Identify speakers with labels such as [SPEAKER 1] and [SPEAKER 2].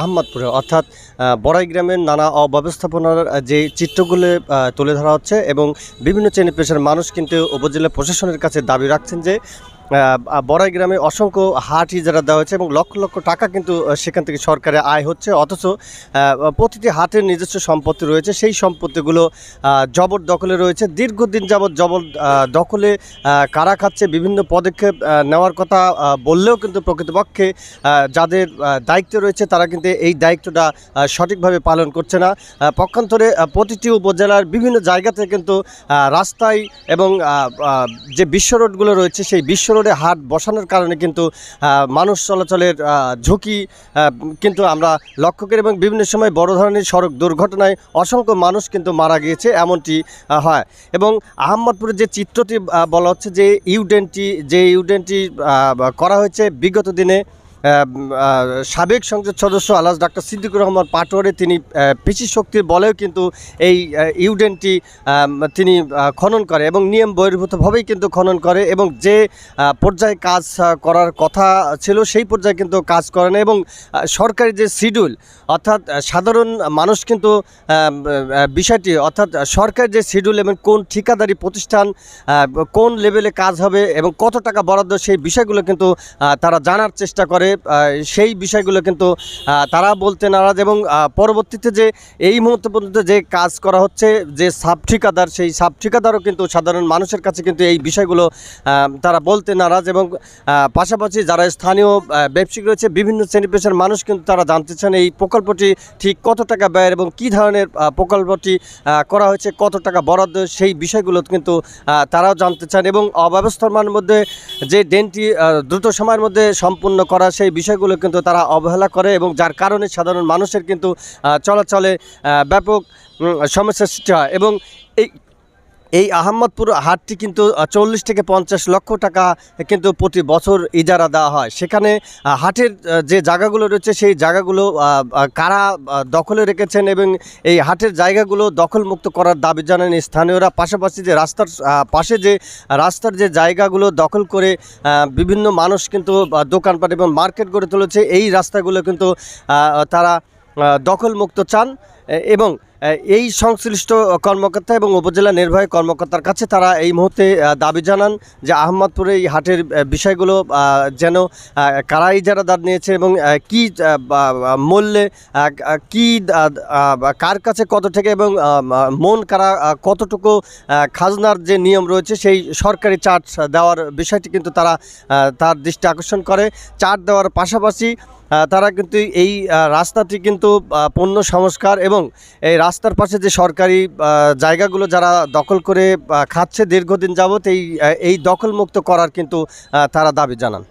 [SPEAKER 1] আহমদপুরে, অর্থাৎ বড়াই গ্রামের নানা অব্যবস্থাপনার যে চিত্রগুলো তুলে ধরা হচ্ছে এবং বিভিন্ন শ্রেণি পেশার মানুষ কিন্তু উপজেলা প্রশাসনের কাছে দাবি রাখছেন যে বড়াই গ্রামে অসংখ্য হাট ইজারা দেওয়া হয়েছে এবং লক্ষ লক্ষ টাকা কিন্তু সেখান থেকে সরকারের আয় হচ্ছে। অথচ প্রতিটি হাটের নিজস্ব সম্পত্তি রয়েছে। সেই সম্পত্তিগুলো আহ, জবরদখলে রয়েছে। দীর্ঘদিন যাবৎ জবর দখলে কারা খাচ্ছে বিভিন্ন পদক্ষেপ নেওয়ার কথা বললেও কিন্তু প্রকৃতপক্ষে যাদের দায়িত্ব রয়েছে তারা কিন্তু এই দায়িত্বটা সঠিকভাবে পালন করছে না। পক্ষান্তরে প্রতিটি উপজেলার বিভিন্ন জায়গাতে কিন্তু রাস্তায় এবং যে বিশ্ব রোডগুলো রয়েছে সেই বিশ্ব রোডে হাট বসানোর কারণে কিন্তু মানুষ চলাচলের ঝুঁকি কিন্তু আমরা লক্ষ্য করি এবং বিভিন্ন সময় বড় ধরনের সড়ক দুর্ঘটনায় অসংখ্য মানুষ কিন্তু মারা গিয়েছে, এমনটি হয়। এবং আহমদপুরের যে চিত্রটি বলা হচ্ছে যে ইউডেনটি যে ইউডেনটি করা হয়েছে বিগত দিনে সাবেক সংসদ সদস্য আলাস ডাক্তার সিদ্দিকুর রহমান পাটোয়ারি তিনি পেশি শক্তির বলেও কিন্তু এই ইউডেনটি তিনি খনন করে এবং নিয়ম বহির্ভূতভাবেই কিন্তু খনন করে এবং যে পর্যায়ে কাজ করার কথা ছিল সেই পর্যায়ে কিন্তু কাজ করে না এবং সরকারি যে শিডিউল, অর্থাৎ সাধারণ মানুষ কিন্তু বিষয়টি, অর্থাৎ, সরকার যে শিডিউল এবং কোন ঠিকাদারি প্রতিষ্ঠান কোন লেভেলে কাজ হবে এবং কত টাকা বরাদ্দ, সেই বিষয়গুলো কিন্তু তারা জানার চেষ্টা করে সেই বিষয়গুলো কিন্তু তারা বলতে নারাজ এবং পরবর্তীতে যে এই মুহূর্তে পর্যন্ত যে কাজ করা হচ্ছে যে সাব ঠিকাদার সেই সাব ঠিকাদারও কিন্তু সাধারণ মানুষের কাছে কিন্তু এই বিষয়গুলো তারা বলতে নারাজ এবং পাশাপাশি যারা স্থানীয় আহ, ব্যবসায়িক রয়েছে বিভিন্ন শ্রেণি পেশার মানুষ কিন্তু তারা জানতে চান এই প্রকল্পটি ঠিক কত টাকা ব্যয়ের এবং কী ধরনের প্রকল্পটি করা হয়েছে কত টাকা বরাদ্দ সেই বিষয়গুলো কিন্তু তারাও জানতে চান এবং অব্যবস্থার মধ্যে যে ডেনটি দ্রুত সময়ের মধ্যে সম্পূর্ণ করা সেই বিষয়গুলো কিন্তু তারা অবহেলা করে এবং যার কারণে সাধারণ মানুষের কিন্তু চলাচলে ব্যাপক সমস্যা সৃষ্টি হয় এবং এই আহমদপুর হাটটি কিন্তু চল্লিশ থেকে পঞ্চাশ লক্ষ টাকা কিন্তু প্রতি বছর ইজারা দেওয়া হয়। সেখানে হাটের যে জায়গাগুলো রয়েছে, সেই জায়গাগুলো কারা দখলে রেখেছেন এবং এই হাটের জায়গাগুলো দখলমুক্ত করার দাবি জানান স্থানীয়রা। পাশাপাশি যে রাস্তার পাশে যে রাস্তার যে জায়গাগুলো দখল করে বিভিন্ন মানুষ কিন্তু দোকানপাট এবং মার্কেট গড়ে তুলেছে, এই রাস্তাগুলো কিন্তু তারা দখলমুক্ত চান। এবং এই সংশ্লিষ্ট কর্মকর্তা এবং উপজেলা নির্বাহী কর্মকর্তার কাছে তারা এই মুহূর্তে দাবি জানান যে আহমদপুরে এই হাটের বিষয়গুলো যেন কারা ইজারাদার নিয়েছে এবং কি মূল্যে কি কার কাছে কত থেকে এবং মন কারা কতটুকু খাজনার যে নিয়ম রয়েছে সেই সরকারি চার্জ দেওয়ার বিষয়টি কিন্তু তারা তার দৃষ্টি আকর্ষণ করে। চার্জ দেওয়ার পাশাপাশি তারা কিন্তু এই রাস্তাটি কিন্তু পণ্য সংস্কার এবং এই রাস্তার পাশে যে সরকারি জায়গাগুলো যারা দখল করে খাচ্ছে দীর্ঘদিন যাবত এই এই দখলমুক্ত করার কিন্তু তারা দাবি জানান।